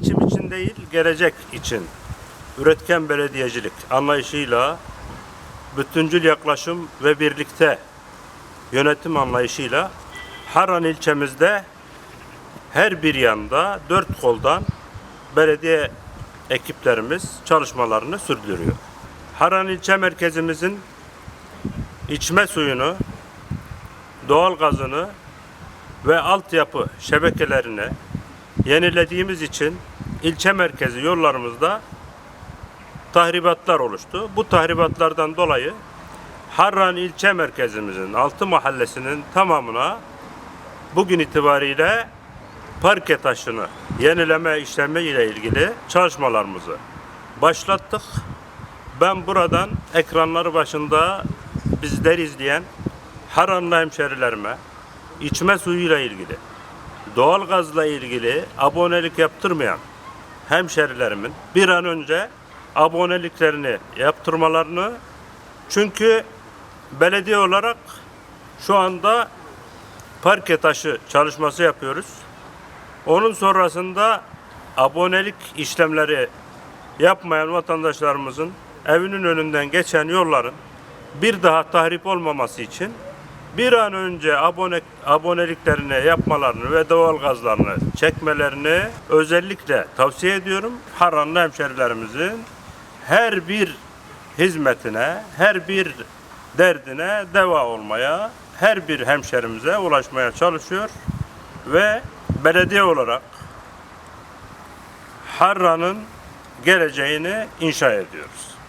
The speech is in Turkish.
için değil, gelecek için üretken belediyecilik anlayışıyla bütüncül yaklaşım ve birlikte yönetim anlayışıyla Harran ilçemizde her bir yanda dört koldan belediye ekiplerimiz çalışmalarını sürdürüyor. Harran ilçe merkezimizin içme suyunu, doğal gazını ve altyapı şebekelerini yenilediğimiz için ilçe merkezi yollarımızda tahribatlar oluştu. Bu tahribatlardan dolayı Harran ilçe merkezimizin 6 mahallesinin tamamına bugün itibariyle parke taşını yenileme işlemi ile ilgili çalışmalarımızı başlattık. Ben buradan ekranları başında bizleri izleyen Harranlı hemşerilerime içme suyuyla ilgili, doğalgazla ilgili abonelik yaptırmayan hemşerilerimin bir an önce aboneliklerini yaptırmalarını çünkü belediye olarak şu anda parke taşı çalışması yapıyoruz. Onun sonrasında abonelik işlemleri yapmayan vatandaşlarımızın evinin önünden geçen yolların bir daha tahrip olmaması için bir an önce abone, aboneliklerini yapmalarını ve doğalgazlarını çekmelerini özellikle tavsiye ediyorum. Harranlı hemşerilerimizin her bir hizmetine, her bir derdine deva olmaya, her bir hemşerimize ulaşmaya çalışıyor ve belediye olarak Harran'ın geleceğini inşa ediyoruz.